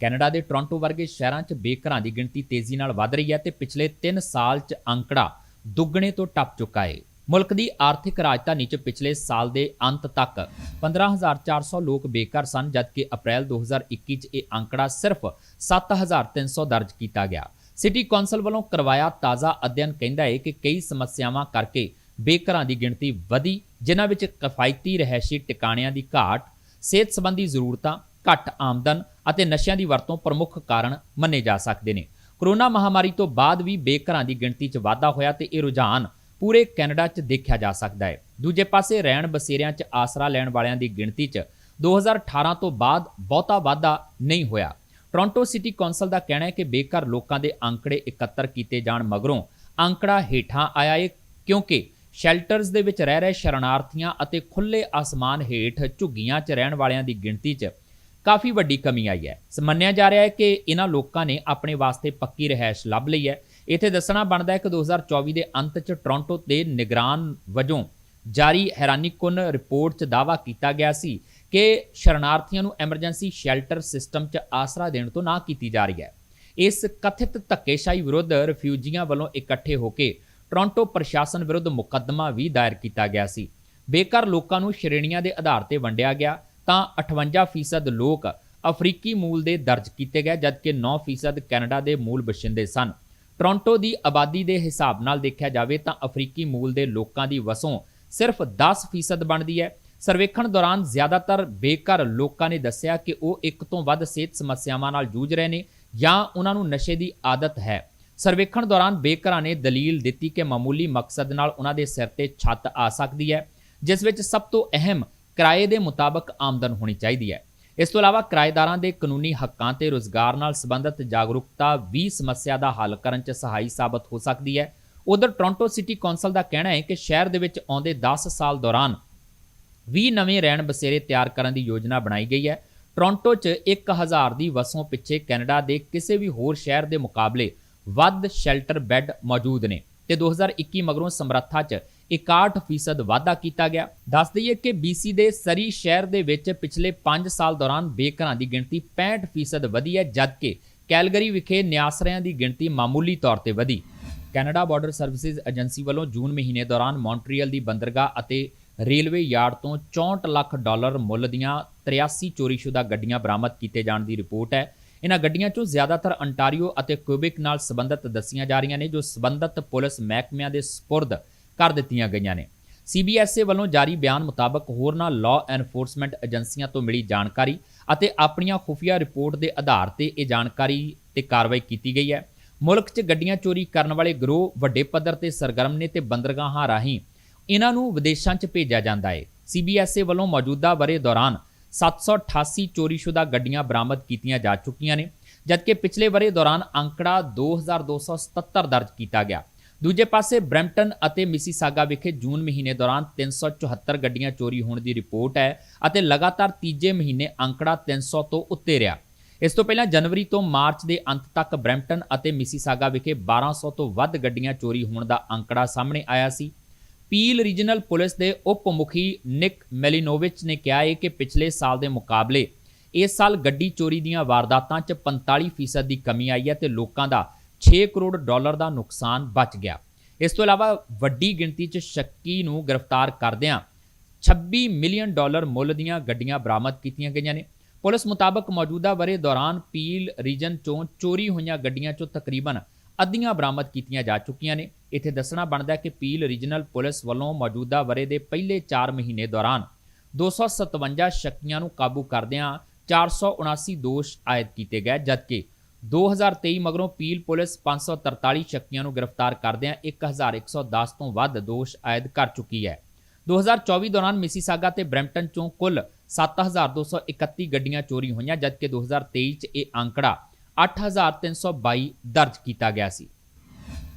ਕੈਨੇਡਾ ਦੇ ਟੋਰਾਂਟੋ ਵਰਗੇ ਸ਼ਹਿਰਾਂ 'ਚ ਬੇਘਰਾਂ ਦੀ ਗਿਣਤੀ ਤੇਜ਼ੀ ਨਾਲ ਵਧ ਰਹੀ ਹੈ ਤੇ ਪਿਛਲੇ 3 ਸਾਲ 'ਚ ਅੰਕੜਾ ਦੁੱਗਣੇ ਤੋਂ ਟੱਪ ਚੁੱਕਾ ਹੈ ਮੁਲਕ ਦੀ ਆਰਥਿਕ ਰਾਜਧਾਨੀ 'ਚ ਪਿਛਲੇ ਸਾਲ ਦੇ ਅੰਤ ਤੱਕ 15400 ਲੋਕ ਬੇਘਰ ਸਨ, ਜਦਕਿ ਅਪ੍ਰੈਲ 2021 'ਚ ਇਹ ਅੰਕੜਾ ਸਿਰਫ 7300 ਦਰਜ ਕੀਤਾ ਗਿਆ। ਸਿਟੀ ਕੌਂਸਲ ਵੱਲੋਂ ਕਰਵਾਇਆ ਤਾਜ਼ਾ ਅਧਿਐਨ ਕਹਿੰਦਾ ਹੈ ਕਿ ਕਈ ਸਮੱਸਿਆਵਾਂ ਕਰਕੇ ਬੇਘਰਾਂ ਦੀ ਗਿਣਤੀ ਵਧੀ, ਜਿਨ੍ਹਾਂ ਵਿੱਚ ਕਿਫਾਇਤੀ ਰਹਿਸ਼ੀ ਟਿਕਾਣਿਆਂ ਦੀ ਘਾਟ, ਸਿਹਤ ਸੰਬੰਧੀ ਜ਼ਰੂਰਤਾਂ, ਘੱਟ ਆਮਦਨ ਅਤੇ ਨਸ਼ਿਆਂ ਦੀ ਵਰਤੋਂ ਪ੍ਰਮੁੱਖ ਕਾਰਨ ਮੰਨੇ ਜਾ ਸਕਦੇ ਨੇ। ਕਰੋਨਾ ਮਹਾਮਾਰੀ ਤੋਂ ਬਾਅਦ ਵੀ ਬੇਘਰਾਂ ਦੀ ਗਿਣਤੀ 'ਚ ਵਾਧਾ ਹੋਇਆ ਤੇ ਇਹ ਰੁਝਾਨ ਪੂਰੇ ਕੈਨੇਡਾ 'ਚ ਦੇਖਿਆ ਜਾ ਸਕਦਾ ਹੈ। ਦੂਜੇ ਪਾਸੇ ਰਹਿਣ ਬਸੇਰਿਆਂ 'ਚ ਆਸਰਾ ਲੈਣ ਵਾਲਿਆਂ ਦੀ ਗਿਣਤੀ 'ਚ 2018 ਤੋਂ ਬਾਅਦ ਬਹੁਤਾ ਵਾਧਾ ਨਹੀਂ ਹੋਇਆ। ਟੋਰਾਂਟੋ ਸਿਟੀ ਕੌਂਸਲ ਦਾ ਕਹਿਣਾ ਹੈ ਕਿ ਬੇਘਰ ਲੋਕਾਂ ਦੇ ਅੰਕੜੇ ਇਕੱਤਰ ਕੀਤੇ ਜਾਣ ਮਗਰੋਂ ਅੰਕੜਾ ਹੇਠਾਂ ਆਇਆ ਹੈ ਕਿਉਂਕਿ ਸ਼ੈਲਟਰਸ ਦੇ ਵਿੱਚ ਰਹਿ ਰਹੇ ਸ਼ਰਨਾਰਥੀਆਂ ਅਤੇ ਖੁੱਲੇ ਆਸਮਾਨ ਹੇਠ ਝੁੱਗੀਆਂ 'ਚ ਰਹਿਣ ਵਾਲਿਆਂ ਦੀ ਗਿਣਤੀ 'ਚ ਕਾਫੀ ਵੱਡੀ ਕਮੀ ਆਈ ਹੈ। ਮੰਨਿਆ ਜਾ ਰਿਹਾ ਹੈ ਕਿ ਇਹਨਾਂ ਲੋਕਾਂ ਨੇ ਆਪਣੇ ਵਾਸਤੇ ਪੱਕੀ ਰਹਿائش ਲੱਭ ਲਈ ਹੈ। ਇੱਥੇ ਦੱਸਣਾ ਬਣਦਾ ਹੈ ਕਿ 2024 ਦੇ ਅੰਤ 'ਚ ਟੋਰਾਂਟੋ ਦੇ ਨਿਗਰਾਨ ਵਜੋਂ ਜਾਰੀ ਹੈਰਾਨੀਕੁਨ ਰਿਪੋਰਟ 'ਚ ਦਾਅਵਾ ਕੀਤਾ ਗਿਆ ਸੀ ਕਿ ਸ਼ਰਨਾਰਥੀਆਂ ਨੂੰ ਐਮਰਜੈਂਸੀ ਸ਼ੈਲਟਰ ਸਿਸਟਮ 'ਚ ਆਸਰਾ ਦੇਣ ਤੋਂ ਨਾ ਕੀਤੀ ਜਾ ਰਹੀ ਹੈ। ਇਸ ਕਥਿਤ ਧੱਕੇਸ਼ਾਹੀ ਵਿਰੁੱਧ ਰਿਫਿਊਜੀਆਂ ਵੱਲੋਂ ਇਕੱਠੇ ਹੋ ਕੇ ਟੋਰਾਂਟੋ ਪ੍ਰਸ਼ਾਸਨ ਵਿਰੁੱਧ ਮੁਕੱਦਮਾ ਵੀ ਦਾਇਰ ਕੀਤਾ ਗਿਆ ਸੀ। ਬੇਕਾਰ ਲੋਕਾਂ ਨੂੰ ਸ਼੍ਰੇਣੀਆਂ ਦੇ ਆਧਾਰ ਤੇ ਵੰਡਿਆ ਗਿਆ। ਤਾਂ 58% ਲੋਕ ਅਫਰੀਕੀ ਮੂਲ ਦੇ ਦਰਜ ਕੀਤੇ ਗਏ, ਜਦਕਿ 9% ਕੈਨੇਡਾ ਦੇ ਮੂਲ ਵਸਿੰਦੇ ਸਨ। ਟੋਰਾਂਟੋ ਦੀ ਆਬਾਦੀ ਦੇ ਹਿਸਾਬ ਨਾਲ ਦੇਖਿਆ ਜਾਵੇ ਤਾਂ ਅਫਰੀਕੀ ਮੂਲ ਦੇ ਲੋਕਾਂ ਦੀ ਵਸੋਂ ਸਿਰਫ 10% ਬਣਦੀ ਹੈ। ਸਰਵੇਖਣ ਦੌਰਾਨ ਜ਼ਿਆਦਾਤਰ ਬੇਘਰ ਲੋਕਾਂ ਨੇ ਦੱਸਿਆ ਕਿ ਉਹ ਇੱਕ ਤੋਂ ਵੱਧ ਸਿਹਤ ਸਮੱਸਿਆਵਾਂ ਨਾਲ ਜੂਝ ਰਹੇ ਨੇ ਜਾਂ ਉਹਨਾਂ ਨੂੰ ਨਸ਼ੇ ਦੀ ਆਦਤ ਹੈ। ਸਰਵੇਖਣ ਦੌਰਾਨ ਬੇਘਰਾਂ ਨੇ ਦਲੀਲ ਦਿੱਤੀ ਕਿ ਮਾਮੂਲੀ ਮਕਸਦ ਨਾਲ ਉਹਨਾਂ ਦੇ ਸਿਰ ਤੇ ਛੱਤ ਆ ਸਕਦੀ ਹੈ, ਜਿਸ ਵਿੱਚ ਸਭ ਤੋਂ ਅਹਿਮ ਕਿਰਾਏ ਦੇ ਮੁਤਾਬਕ ਆਮਦਨ ਹੋਣੀ ਚਾਹੀਦੀ ਹੈ। ਇਸ ਤੋਂ ਇਲਾਵਾ ਕਿਰਾਏਦਾਰਾਂ ਦੇ ਕਾਨੂੰਨੀ ਹੱਕਾਂ ਤੇ ਰੋਜ਼ਗਾਰ ਨਾਲ ਸੰਬੰਧਿਤ ਜਾਗਰੂਕਤਾ ਵੀ ਸਮੱਸਿਆ ਦਾ ਹੱਲ ਕਰਨ 'ਚ ਸਹਾਈ ਸਾਬਤ ਹੋ ਸਕਦੀ ਹੈ। ਉਧਰ ਟੋਰਾਂਟੋ ਸਿਟੀ ਕੌਂਸਲ ਦਾ ਕਹਿਣਾ ਹੈ ਕਿ ਸ਼ਹਿਰ ਦੇ ਵਿੱਚ ਆਉਂਦੇ 10 ਸਾਲ ਦੌਰਾਨ 20 ਨਵੇਂ ਰਹਿਣ ਬਸੇਰੇ ਤਿਆਰ ਕਰਨ ਦੀ ਯੋਜਨਾ ਬਣਾਈ ਗਈ ਹੈ। ਟੋਰਾਂਟੋ 'ਚ 1000 ਦੀ ਵਸੋਂ ਪਿੱਛੇ ਕੈਨੇਡਾ ਦੇ ਕਿਸੇ ਵੀ ਹੋਰ ਸ਼ਹਿਰ ਦੇ ਮੁਕਾਬਲੇ ਵੱਧ ਸ਼ੈਲਟਰ ਬੈੱਡ ਮੌਜੂਦ ਨੇ ਤੇ 2021 ਮਗਰੋਂ ਸਮਰੱਥਾ 'ਚ 61% ਵਾਧਾ ਕੀਤਾ ਗਿਆ। ਦੱਸ ਦਈਏ ਕਿ BC ਦੇ ਸਰੀ ਸ਼ਹਿਰ ਦੇ ਵਿੱਚ ਪਿਛਲੇ 5 ਸਾਲ ਦੌਰਾਨ ਬੇਘਰਾਂ ਦੀ ਗਿਣਤੀ 65% ਵਧੀ ਹੈ, ਜਦਕਿ ਕੈਲਗਰੀ ਵਿਖੇ ਨਿਆਸਰਿਆਂ ਦੀ ਗਿਣਤੀ ਮਾਮੂਲੀ ਤੌਰ ਤੇ ਵਧੀ। ਕੈਨੇਡਾ ਬਾਰਡਰ ਸਰਵਿਸਿਜ਼ ਏਜੰਸੀ ਵੱਲੋਂ ਜੂਨ ਮਹੀਨੇ ਦੌਰਾਨ ਮੌਂਟਰੀਅਲ ਦੀ ਬੰਦਰਗਾਹ ਅਤੇ ਰੇਲਵੇ ਯਾਰਡ ਤੋਂ 64 ਲੱਖ ਡਾਲਰ ਮੁੱਲ ਦੀਆਂ 83 ਚੋਰੀਸ਼ੁਦਾ ਗੱਡੀਆਂ ਬਰਾਮਦ ਕੀਤੇ ਜਾਣ ਦੀ ਰਿਪੋਰਟ ਹੈ। ਇਹਨਾਂ ਗੱਡੀਆਂ 'ਚੋਂ ਜ਼ਿਆਦਾਤਰ ਅੰਟਾਰੀਓ ਅਤੇ ਕੁਇਬਿਕ ਨਾਲ ਸੰਬੰਧਿਤ ਦੱਸੀਆਂ ਜਾ ਰਹੀਆਂ ਨੇ, ਜੋ ਸੰਬੰਧਿਤ ਪੁਲਿਸ ਮਹਿਕਮਿਆਂ ਦੇ ਸਪੁਰਦ ਕਰ ਦਿੱਤੀਆਂ ਗਈਆਂ ਨੇ। CBSA ਵੱਲੋਂ ਜਾਰੀ ਬਿਆਨ ਮੁਤਾਬਕ ਹੋਰਨਾਂ ਲਾਅ ਐਨਫੋਰਸਮੈਂਟ ਏਜੰਸੀਆਂ ਤੋਂ ਮਿਲੀ ਜਾਣਕਾਰੀ ਅਤੇ ਆਪਣੀਆਂ ਖੁਫੀਆ ਰਿਪੋਰਟ ਦੇ ਆਧਾਰ ਤੇ ਇਹ ਜਾਣਕਾਰੀ ਤੇ ਕਾਰਵਾਈ ਕੀਤੀ ਗਈ ਹੈ। ਮੁਲਕ 'ਚ ਗੱਡੀਆਂ ਚੋਰੀ ਕਰਨ ਵਾਲੇ ਗਰੋਹ, ਵੱਡੇ ਪੱਧਰ ਤੇ ਸਰਗਰਮ ਨੇ ਤੇ ਬੰਦਰਗਾਹਾਂ ਰਾਹੀਂ ਇਹਨਾਂ ਨੂੰ ਵਿਦੇਸ਼ਾਂ 'ਚ ਭੇਜਿਆ ਜਾਂਦਾ ਹੈ। CBSA ਵੱਲੋਂ ਮੌਜੂਦਾ ਬਰੇ ਦੌਰਾਨ 788 ਚੋਰੀਸ਼ੁਦਾ ਗੱਡੀਆਂ ਬਰਾਮਦ ਕੀਤੀਆਂ ਜਾ ਚੁੱਕੀਆਂ ਨੇ, ਜਦਕਿ ਪਿਛਲੇ ਬਰੇ ਦੌਰਾਨ ਅੰਕੜਾ 2277 ਦਰਜ ਕੀਤਾ ਗਿਆ। ਦੂਜੇ ਪਾਸੇ ਬ੍ਰੈਂਪਟਨ ਅਤੇ ਮਿਸੀਸਾਗਾ ਵਿਖੇ ਜੂਨ ਮਹੀਨੇ ਦੌਰਾਨ 374 ਗੱਡੀਆਂ ਚੋਰੀ ਹੋਣ ਦੀ ਰਿਪੋਰਟ ਹੈ ਅਤੇ ਲਗਾਤਾਰ ਤੀਜੇ ਮਹੀਨੇ ਅੰਕੜਾ 300 ਤੋਂ ਉੱਤੇ ਰਿਹਾ। ਇਸ ਤੋਂ ਪਹਿਲਾਂ ਜਨਵਰੀ ਤੋਂ ਮਾਰਚ ਦੇ ਅੰਤ ਤੱਕ ਬ੍ਰੈਂਪਟਨ ਅਤੇ ਮਿਸੀਸਾਗਾ ਵਿਖੇ 1200 ਤੋਂ ਵੱਧ ਗੱਡੀਆਂ ਚੋਰੀ ਹੋਣ ਦਾ ਅੰਕੜਾ ਸਾਹਮਣੇ ਆਇਆ ਸੀ। ਪੀਲ ਰੀਜਨਲ ਪੁਲਿਸ ਦੇ ਉਪ ਮੁਖੀ ਨਿਕ ਮੈਲੀਨੋਵਿਚ ਨੇ ਕਿਹਾ ਹੈ ਕਿ ਪਿਛਲੇ ਸਾਲ ਦੇ ਮੁਕਾਬਲੇ ਇਸ ਸਾਲ ਗੱਡੀ ਚੋਰੀ ਦੀਆਂ ਵਾਰਦਾਤਾਂ 'ਚ 45% ਦੀ ਕਮੀ ਆਈ ਹੈ ਤੇ ਲੋਕਾਂ ਦਾ 6 ਕਰੋੜ ਡਾਲਰ ਦਾ ਨੁਕਸਾਨ ਬਚ ਗਿਆ। ਇਸ ਤੋਂ ਇਲਾਵਾ ਵੱਡੀ ਗਿਣਤੀ 'ਚ ਸ਼ੱਕੀ ਨੂੰ ਗ੍ਰਿਫਤਾਰ ਕਰਦਿਆਂ 26 ਮਿਲੀਅਨ ਡਾਲਰ ਮੁੱਲ ਦੀਆਂ ਗੱਡੀਆਂ ਬਰਾਮਦ ਕੀਤੀਆਂ ਗਈਆਂ ਨੇ। ਪੁਲਿਸ ਮੁਤਾਬਕ ਮੌਜੂਦਾ ਵਰੇ ਦੌਰਾਨ ਪੀਲ ਰੀਜਨ 'ਚੋਂ ਚੋਰੀ ਹੋਈਆਂ ਗੱਡੀਆਂ 'ਚੋਂ ਤਕਰੀਬਨ ਅੱਧੀਆਂ ਬਰਾਮਦ ਕੀਤੀਆਂ ਜਾ ਚੁੱਕੀਆਂ ਨੇ। ਇੱਥੇ ਦੱਸਣਾ ਬਣਦਾ ਹੈ ਕਿ ਪੀਲ ਰੀਜਨਲ ਪੁਲਿਸ ਵੱਲੋਂ ਮੌਜੂਦਾ ਬਰੇ ਦੇ ਪਹਿਲੇ 4 ਮਹੀਨੇ ਦੌਰਾਨ 257 ਸ਼ੱਕੀਆਂ ਨੂੰ ਕਾਬੂ ਕਰਦਿਆਂ 479 ਦੋਸ਼ ਆਇਦ ਕੀਤੇ ਗਏ, ਜਦਕਿ 2023 ਮਗਰੋਂ ਪੀਲ ਪੁਲਿਸ 543 ਸ਼ੱਕੀਆਂ ਨੂੰ ਗ੍ਰਿਫਤਾਰ ਕਰਦਿਆਂ 1110 ਤੋਂ ਵੱਧ ਦੋਸ਼ ਆਇਦ ਕਰ ਚੁੱਕੀ ਹੈ। 2024 ਦੌਰਾਨ ਮਿਸੀਸਾਗਾ ਤੇ ਬ੍ਰੈਂਪਟਨ ਚੋਂ ਕੁੱਲ 7231 ਗੱਡੀਆਂ ਚੋਰੀ ਹੋਈਆਂ, ਜਦਕਿ 2023 ਚ ਇਹ ਅੰਕੜਾ 8322 ਦਰਜ ਕੀਤਾ ਗਿਆ ਸੀ।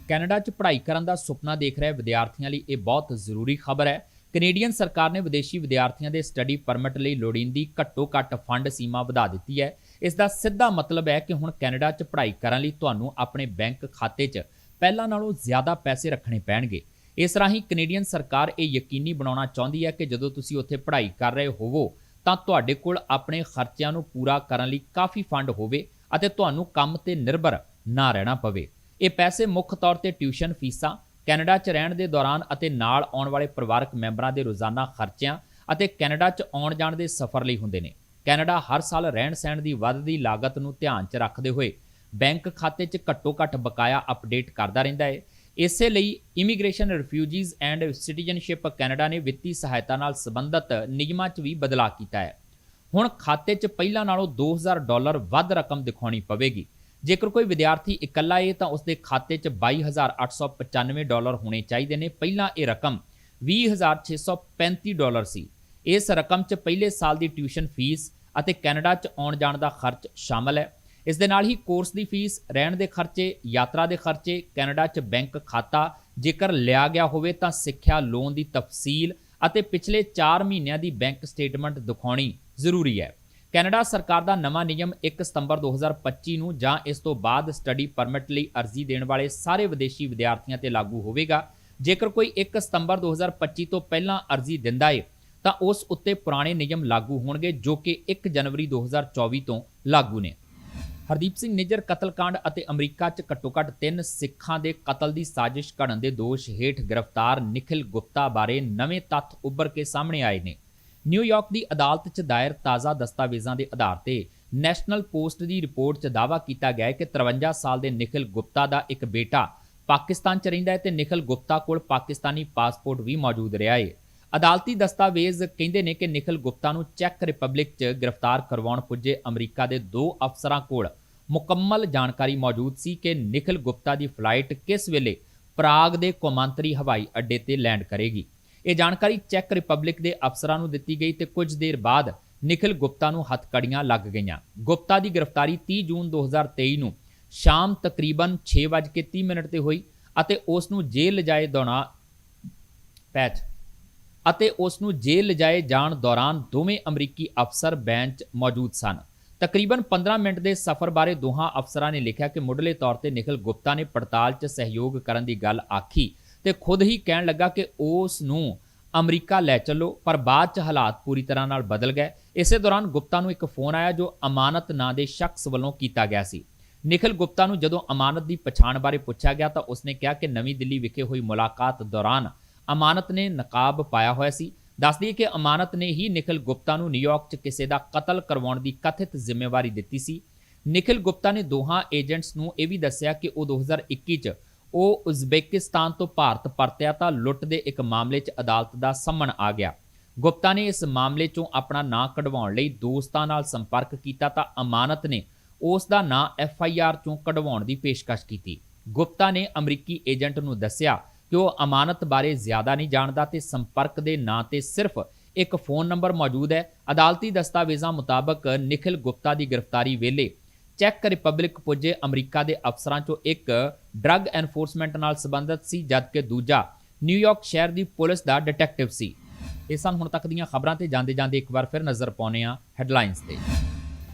ਕੈਨੇਡਾ 'ਚ ਪੜ੍ਹਾਈ ਕਰਨ ਦਾ ਸੁਪਨਾ ਦੇਖ ਰਹੇ ਵਿਦਿਆਰਥੀਆਂ ਲਈ ਇਹ ਬਹੁਤ ਜ਼ਰੂਰੀ ਖਬਰ ਹੈ। ਕੈਨੇਡੀਅਨ ਸਰਕਾਰ ਨੇ ਵਿਦੇਸ਼ੀ ਵਿਦਿਆਰਥੀਆਂ ਦੇ ਸਟੱਡੀ ਪਰਮਿਟ ਲਈ ਲੋੜੀਂਦੀ ਘੱਟੋ-ਘੱਟ ਫੰਡ ਸੀਮਾ ਵਧਾ ਦਿੱਤੀ ਹੈ। ਇਸ ਦਾ ਸਿੱਧਾ ਮਤਲਬ ਹੈ ਕਿ ਹੁਣ ਕੈਨੇਡਾ 'ਚ ਪੜ੍ਹਾਈ ਕਰਨ ਲਈ ਤੁਹਾਨੂੰ ਆਪਣੇ ਬੈਂਕ ਖਾਤੇ 'ਚ ਪਹਿਲਾਂ ਨਾਲੋਂ ਜ਼ਿਆਦਾ ਪੈਸੇ ਰੱਖਣੇ ਪੈਣਗੇ। ਇਸ ਰਾਹੀਂ ਕੈਨੇਡੀਅਨ ਸਰਕਾਰ ਇਹ ਯਕੀਨੀ ਬਣਾਉਣਾ ਚਾਹੁੰਦੀ ਹੈ ਕਿ ਜਦੋਂ ਤੁਸੀਂ ਉੱਥੇ ਪੜ੍ਹਾਈ ਕਰ ਰਹੇ ਹੋਵੋ, ਤਾਂ ਤੁਹਾਡੇ ਕੋਲ ਆਪਣੇ ਖਰਚਿਆਂ ਨੂੰ ਪੂਰਾ ਕਰਨ ਲਈ ਕਾਫੀ ਫੰਡ ਹੋਵੇ ਅਤੇ ਤੁਹਾਨੂੰ ਕੰਮ ਤੇ ਨਿਰਭਰ ਨਾ ਰਹਿਣਾ ਪਵੇ। ਇਹ ਪੈਸੇ ਮੁੱਖ ਤੌਰ ਤੇ ਟਿਊਸ਼ਨ ਫੀਸਾਂ, ਕੈਨੇਡਾ 'ਚ ਰਹਿਣ ਦੇ ਦੌਰਾਨ ਅਤੇ ਨਾਲ ਆਉਣ ਵਾਲੇ ਪਰਿਵਾਰਕ ਮੈਂਬਰਾਂ ਦੇ ਰੋਜ਼ਾਨਾ ਖਰਚਿਆਂ ਅਤੇ ਕੈਨੇਡਾ 'ਚ ਆਉਣ ਜਾਣ ਦੇ ਸਫ਼ਰ ਲਈ ਹੁੰਦੇ ਨੇ। ਕੈਨੇਡਾ ਹਰ ਸਾਲ ਰਹਿਣ ਸਹਿਣ ਦੀ ਵੱਧਦੀ ਲਾਗਤ ਨੂੰ ਧਿਆਨ 'ਚ ਰੱਖਦੇ ਹੋਏ ਬੈਂਕ ਖਾਤੇ 'ਚ ਘੱਟੋ-ਘੱਟ ਬਕਾਇਆ ਅਪਡੇਟ ਕਰਦਾ ਰਹਿੰਦਾ ਹੈ। ਇਸੇ ਲਈ immigration refugees and citizenship Canada ਨੇ ਵਿੱਤੀ ਸਹਾਇਤਾ ਨਾਲ ਸੰਬੰਧਿਤ ਨਿਯਮਾਂ 'ਚ ਵੀ ਬਦਲਾਅ ਕੀਤਾ ਹੈ। ਹੁਣ ਖਾਤੇ 'ਚ ਪਹਿਲਾਂ ਨਾਲੋਂ 2000 ਡਾਲਰ ਵੱਧ ਰਕਮ ਦਿਖਾਉਣੀ ਪਵੇਗੀ। ਜੇਕਰ ਕੋਈ ਵਿਦਿਆਰਥੀ ਇਕੱਲਾ ਏ ਤਾਂ ਉਸਦੇ ਖਾਤੇ 'ਚ 22895 ਡਾਲਰ ਹੋਣੇ ਚਾਹੀਦੇ ਨੇ। ਪਹਿਲਾਂ ਇਹ ਰਕਮ 20635 ਡਾਲਰ ਸੀ। ਇਸ ਰਕਮ 'ਚ ਪਹਿਲੇ ਸਾਲ ਦੀ ਟਿਊਸ਼ਨ ਫੀਸ ਅਤੇ ਕੈਨੇਡਾ 'ਚ ਆਉਣ ਜਾਣ ਦਾ ਖਰਚ ਸ਼ਾਮਲ ਹੈ। ਇਸ ਦੇ ਨਾਲ ਹੀ ਕੋਰਸ ਦੀ ਫੀਸ, ਰਹਿਣ ਦੇ ਖਰਚੇ, ਯਾਤਰਾ ਦੇ ਖਰਚੇ, ਕੈਨੇਡਾ 'ਚ ਬੈਂਕ ਖਾਤਾ ਜੇਕਰ ਲਿਆ ਗਿਆ ਹੋਵੇ ਤਾਂ ਸਿੱਖਿਆ ਲੋਨ ਦੀ ਤਫਸੀਲ ਅਤੇ ਪਿਛਲੇ 4 ਮਹੀਨਿਆਂ ਦੀ ਬੈਂਕ ਸਟੇਟਮੈਂਟ ਦਿਖਾਉਣੀ ਜ਼ਰੂਰੀ ਹੈ। ਕੈਨੇਡਾ ਸਰਕਾਰ ਦਾ ਨਵਾਂ ਨਿਯਮ 1 ਸਤੰਬਰ 2025 ਨੂੰ ਜਾਂ ਇਸ ਤੋਂ ਬਾਅਦ ਸਟੱਡੀ ਪਰਮਿਟ ਲਈ ਅਰਜ਼ੀ ਦੇਣ ਵਾਲੇ ਸਾਰੇ ਵਿਦੇਸ਼ੀ ਵਿਦਿਆਰਥੀਆਂ ਤੇ ਲਾਗੂ ਹੋਵੇਗਾ। ਜੇਕਰ ਕੋਈ 1 ਸਤੰਬਰ 2025 ਤੋਂ ਪਹਿਲਾਂ ਅਰਜ਼ੀ ਦਿੰਦਾ ਹੈ ਤਾਂ ਉਸ ਉੱਤੇ ਪੁਰਾਣੇ ਨਿਯਮ ਲਾਗੂ ਹੋਣਗੇ ਜੋ ਕਿ 1 ਜਨਵਰੀ 2024 ਤੋਂ ਲਾਗੂ ਨੇ। ਹਰਦੀਪ ਸਿੰਘ ਨਿੱਜਰ ਕਤਲकांड ਅਤੇ ਅਮਰੀਕਾ 'ਚ ਘੱਟੋ-ਘੱਟ ਤਿੰਨ ਸਿੱਖਾਂ ਦੇ ਕਤਲ ਦੀ ਸਾਜ਼ਿਸ਼ ਘੜਨ ਦੇ ਦੋਸ਼ ਹੇਠ ਗ੍ਰਿਫਤਾਰ ਨikhil ਗੁਪਤਾ ਬਾਰੇ ਨਵੇਂ ਤੱਥ ਉੱਭਰ ਕੇ ਸਾਹਮਣੇ ਆਏ ਨੇ। ਨਿਊਯਾਰਕ ਦੀ ਅਦਾਲਤ 'ਚ ਦਾਇਰ ਤਾਜ਼ਾ ਦਸਤਾਵੇਜ਼ਾਂ ਦੇ ਆਧਾਰ ਤੇ ਨੈਸ਼ਨਲ ਪੋਸਟ ਦੀ ਰਿਪੋਰਟ 'ਚ ਦਾਅਵਾ ਕੀਤਾ ਗਿਆ ਹੈ ਕਿ 53 ਸਾਲ ਦੇ ਨikhil ਗੁਪਤਾ ਦਾ ਇੱਕ ਬੇਟਾ ਪਾਕਿਸਤਾਨ 'ਚ ਰਹਿੰਦਾ ਹੈ ਤੇ ਨikhil ਗੁਪਤਾ ਕੋਲ ਪਾਕਿਸਤਾਨੀ ਪਾਸਪੋਰਟ ਵੀ ਮੌਜੂਦ ਰਿਹਾ ਹੈ। ਅਦਾਲਤੀ ਦਸਤਾਵੇਜ਼ ਕਹਿੰਦੇ ਨੇ ਕਿ ਨikhil ਗੁਪਤਾ ਨੂੰ ਚੈੱਕ ਰਿਪਬਲਿਕ 'ਚ ਗ੍ਰਿਫਤਾਰ ਕਰਵਾਉਣ ਪੁੱਜੇ ਅਮਰੀਕਾ ਦੇ ਦੋ ਅਫਸਰਾਂ ਕੋਲ। ਮੁਕੰਮਲ ਜਾਣਕਾਰੀ ਮੌਜੂਦ ਸੀ ਕਿ ਨikhil ਗੁਪਤਾ ਦੀ ਫਲਾਈਟ ਕਿਸ ਵੇਲੇ ਪ੍ਰਾਗ ਦੇ ਕੌਮਾਂਤਰੀ ਹਵਾਈ ਅੱਡੇ ਤੇ ਲੈਂਡ ਕਰੇਗੀ। ਇਹ ਜਾਣਕਾਰੀ ਚੈੱਕ ਰਿਪਬਲਿਕ ਦੇ ਅਫਸਰਾਂ ਨੂੰ ਦਿੱਤੀ ਗਈ ਤੇ ਕੁਝ ਦੇਰ ਬਾਅਦ ਨikhil ਗੁਪਤਾ ਨੂੰ ਹੱਥਕੜੀਆਂ ਲੱਗ ਗਈਆਂ। ਗੁਪਤਾ ਦੀ ਗ੍ਰਿਫਤਾਰੀ 30 ਜੂਨ 2023 ਨੂੰ ਸ਼ਾਮ ਤਕਰੀਬਨ 6:30 ਮਿੰਟ ਤੇ ਹੋਈ ਅਤੇ ਉਸ ਨੂੰ ਜੇਲ੍ਹ ਲਿਜਾਏ ਦੌਰਾਨ ਪੈਚ ਅਤੇ ਉਸ ਨੂੰ ਜੇਲ੍ਹ ਲਿਜਾਏ ਜਾਣ ਦੌਰਾਨ ਦੋਵੇਂ ਅਮਰੀਕੀ ਅਫਸਰ ਬੈਂਚ ਮੌਜੂਦ ਸਨ। ਤਕਰੀਬਨ 15 ਮਿੰਟ ਦੇ ਸਫ਼ਰ ਬਾਰੇ ਦੋਹਾਂ ਅਫਸਰਾਂ ਨੇ ਲਿਖਿਆ ਕਿ ਮੁੱਢਲੇ ਤੌਰ ਤੇ ਨikhil ਗੁਪਤਾ ਨੇ ਪੜਤਾਲ 'ਚ ਸਹਿਯੋਗ ਕਰਨ ਦੀ ਗੱਲ ਆਖੀ ਤੇ ਖੁਦ ਹੀ ਕਹਿਣ ਲੱਗਾ ਕਿ ਉਸ ਨੂੰ ਅਮਰੀਕਾ ਲੈ ਚੱਲੋ, ਪਰ ਬਾਅਦ 'ਚ ਹਾਲਾਤ ਪੂਰੀ ਤਰ੍ਹਾਂ ਨਾਲ ਬਦਲ ਗਏ। ਇਸੇ ਦੌਰਾਨ ਗੁਪਤਾ ਨੂੰ ਇੱਕ ਫੋਨ ਆਇਆ ਜੋ ਅਮਾਨਤ ਨਾਂ ਦੇ ਸ਼ਖਸ ਵੱਲੋਂ ਕੀਤਾ ਗਿਆ ਸੀ। ਨikhil ਗੁਪਤਾ ਨੂੰ ਜਦੋਂ ਅਮਾਨਤ ਦੀ ਪਛਾਣ ਬਾਰੇ ਪੁੱਛਿਆ ਗਿਆ ਤਾਂ ਉਸਨੇ ਕਿਹਾ ਕਿ ਨਵੀਂ ਦਿੱਲੀ ਵਿਖੇ ਹੋਈ ਮੁਲਾਕਾਤ ਦੌਰਾਨ ਅਮਾਨਤ ਨੇ ਨਕਾਬ ਪਾਇਆ ਹੋਇਆ ਸੀ। ਦੱਸਦੀ ਹੈ ਕਿ ਅਮਾਨਤ ਨੇ ਹੀ ਨikhil ਗੁਪਤਾ ਨੂੰ ਨਿਊਯਾਰਕ 'ਚ ਕਿਸੇ ਦਾ ਕਤਲ ਕਰਵਾਉਣ ਦੀ ਕਥਿਤ ਜ਼ਿੰਮੇਵਾਰੀ ਦਿੱਤੀ ਸੀ। ਨikhil ਗੁਪਤਾ ਨੇ ਦੋਹਾਂ ਏਜੰਟਸ ਨੂੰ ਇਹ ਵੀ ਦੱਸਿਆ ਕਿ ਉਹ 2021 'ਚ ਉਹ ਉਜ਼ਬੇਕਿਸਤਾਨ ਤੋਂ ਭਾਰਤ ਪਰਤਿਆ ਤਾਂ ਲੁੱਟ ਦੇ ਇੱਕ ਮਾਮਲੇ 'ਚ ਅਦਾਲਤ ਦਾ ਸੰਮਣ ਆ ਗਿਆ। ਗੁਪਤਾ ਨੇ ਇਸ ਮਾਮਲੇ 'ਚੋਂ ਆਪਣਾ ਨਾਂ ਕਢਵਾਉਣ ਲਈ ਦੋਸਤਾਂ ਨਾਲ ਸੰਪਰਕ ਕੀਤਾ ਤਾਂ ਅਮਾਨਤ ਨੇ ਉਸ ਦਾ ਨਾਂ ਐਫ ਆਈ ਆਰ 'ਚੋਂ ਕਢਵਾਉਣ ਦੀ ਪੇਸ਼ਕਸ਼ ਕੀਤੀ। ਗੁਪਤਾ ਨੇ ਅਮਰੀਕੀ ਏਜੰਟ ਨੂੰ ਦੱਸਿਆ ਕਿ ਉਹ ਅਮਾਨਤ ਬਾਰੇ ਜ਼ਿਆਦਾ ਨਹੀਂ ਜਾਣਦਾ ਤੇ ਸੰਪਰਕ ਦੇ ਨਾਂ ਤੇ ਸਿਰਫ ਇੱਕ ਫੋਨ ਨੰਬਰ ਮੌਜੂਦ ਹੈ। ਅਦਾਲਤੀ ਦਸਤਾਵੇਜ਼ਾਂ ਮੁਤਾਬਕ ਨikhil ਗੁਪਤਾ ਦੀ ਗ੍ਰਿਫਤਾਰੀ ਵੇਲੇ ਚੈੱਕ ਰਿਪਬਲਿਕ ਪੁੱਜੇ ਅਮਰੀਕਾ ਦੇ ਅਫਸਰਾਂ 'ਚੋਂ ਇੱਕ ਡਰੱਗ ਐਨਫੋਰਸਮੈਂਟ ਨਾਲ ਸੰਬੰਧਿਤ ਸੀ, ਜਦਕਿ ਦੂਜਾ ਨਿਊਯਾਰਕ ਸ਼ਹਿਰ ਦੀ ਪੁਲਿਸ ਦਾ ਡਿਟੈਕਟਿਵ ਸੀ। ਇਹ ਸਨ ਹੁਣ ਤੱਕ ਦੀਆਂ ਖਬਰਾਂ ਤੇ ਜਾਂਦੇ ਜਾਂਦੇ ਇੱਕ ਵਾਰ ਫਿਰ ਨਜ਼ਰ ਪਾਉਨੇ ਆ ਹੈਡਲਾਈਨਸ ਤੇ।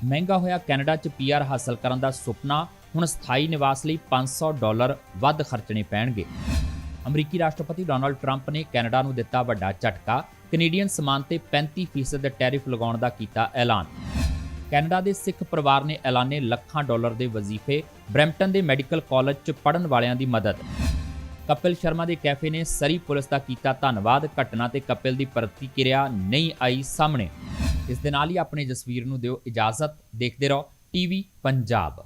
ਮਹਿੰਗਾ ਹੋਇਆ ਕੈਨੇਡਾ 'ਚ ਪੀਆਰ ਹਾਸਲ ਕਰਨ ਦਾ ਸੁਪਨਾ, ਹੁਣ ਸਥਾਈ ਨਿਵਾਸ ਲਈ 500 ਡਾਲਰ ਵੱਧ ਖਰਚਣੇ ਪੈਣਗੇ। ਅਮਰੀਕੀ ਰਾਸ਼ਟਰਪਤੀ ਡੋਨਾਲਡ ਟਰੰਪ ਨੇ ਕੈਨੇਡਾ ਨੂੰ ਦਿੱਤਾ ਵੱਡਾ ਝਟਕਾ, ਕੈਨੇਡੀਅਨ ਸਮਾਨ ਤੇ 35% ਦਾ ਟੈਰਿਫ ਲਗਾਉਣ ਦਾ ਕੀਤਾ ਐਲਾਨ। ਕੈਨੇਡਾ ਦੇ ਸਿੱਖ ਪਰਿਵਾਰ ਨੇ ਐਲਾਨੇ ਲੱਖਾਂ ਡਾਲਰ ਦੇ ਵਜ਼ੀਫੇ, ਬ੍ਰੈਂਪਟਨ ਦੇ ਮੈਡੀਕਲ ਕਾਲਜ 'ਚ ਪੜਨ ਵਾਲਿਆਂ ਦੀ ਮਦਦ। ਕਪਿਲ ਸ਼ਰਮਾ ਦੇ ਕੈਫੇ ਨੇ ਸਰੀ ਪੁਲਿਸ ਦਾ ਕੀਤਾ ਧੰਨਵਾਦ, ਘਟਨਾ ਤੇ ਕਪਿਲ ਦੀ ਪ੍ਰਤੀਕਿਰਿਆ ਨਹੀਂ ਆਈ ਸਾਹਮਣੇ। ਇਸ ਦੇ ਨਾਲ ਹੀ ਆਪਣੇ ਜਸਵੀਰ ਨੂੰ ਦਿਓ ਇਜਾਜ਼ਤ, ਦੇਖਦੇ ਰਹੋ, ਟੀਵੀ ਪੰਜਾਬ।